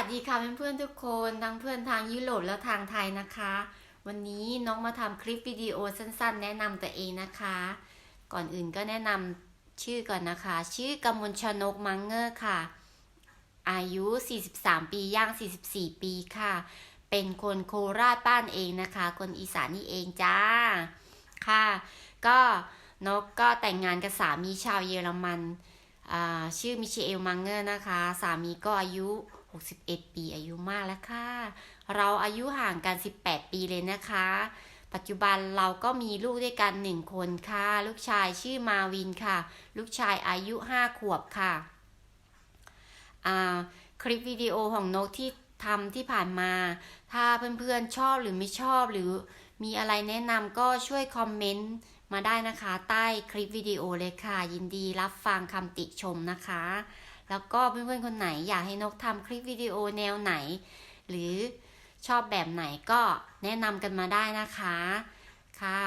วัสดีค่ะเพื่อนๆทุกคนทั้งเพื่อนทางยุโรปและทางไทยนะคะ วันนี้น้องมาทำคลิปวิดีโอสั้นๆ แนะนำตัวเองนะคะ ก่อนอื่นก็แนะนำชื่อก่อนนะคะ ชื่อกมลชนกมังเงอร์ค่ะ อายุ 43 ปีย่าง 44 ปีค่ะ เป็นคนโคราชบ้านเองนะคะ คนอีสานนี่เองจ้าค่ะ ก็นกก็แต่งงานกับสามีชาวเยอรมันอ่าชื่อมิเชลมังเงอร์นะคะ สามีก็อายุ 61 ปีอายุมากแล้วค่ะ เราอายุห่างกัน 18 ปีเลยนะคะ ปัจจุบันเราก็มีลูกด้วยกันหนึ่งคนค่ะ ลูกชายชื่อมาวินค่ะ ลูกชายอายุ 5 ขวบค่ะ คลิปวิดีโอของนกที่ทำที่ผ่านมา ถ้าเพื่อนๆชอบหรือไม่ชอบหรือมีอะไรแนะนำก็ช่วยคอมเมนต์มาได้นะคะ ใต้คลิปวิดีโอเลยค่ะ ยินดีรับฟังคำติชมนะคะ แล้วก็เพื่อนๆคนไหนอยากให้นกทำคลิปวิดีโอแนวไหน หรือชอบแบบไหนก็แนะนำกันมาได้นะคะ ค่ะ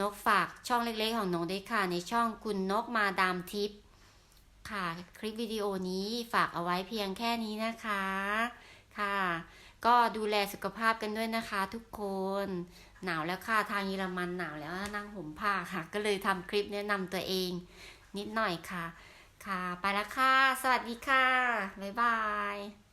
นกฝากช่องเล็กๆของนกด้วยค่ะ ในช่องคุณนกมาดามทิพย์ค่ะ คลิปวิดีโอนี้ฝากเอาไว้เพียงแค่นี้นะคะ ค่ะ ก็ดูแลสุขภาพกันด้วยนะคะ ทุกคน หนาวแล้วค่ะทางเยอรมันหนาวแล้วนั่งห่มผ้าค่ะ ก็เลยทำคลิปแนะนำตัวเอง นิดหน่อยค่ะ ค่ะไป ดีค่ะ บ๊ายบาย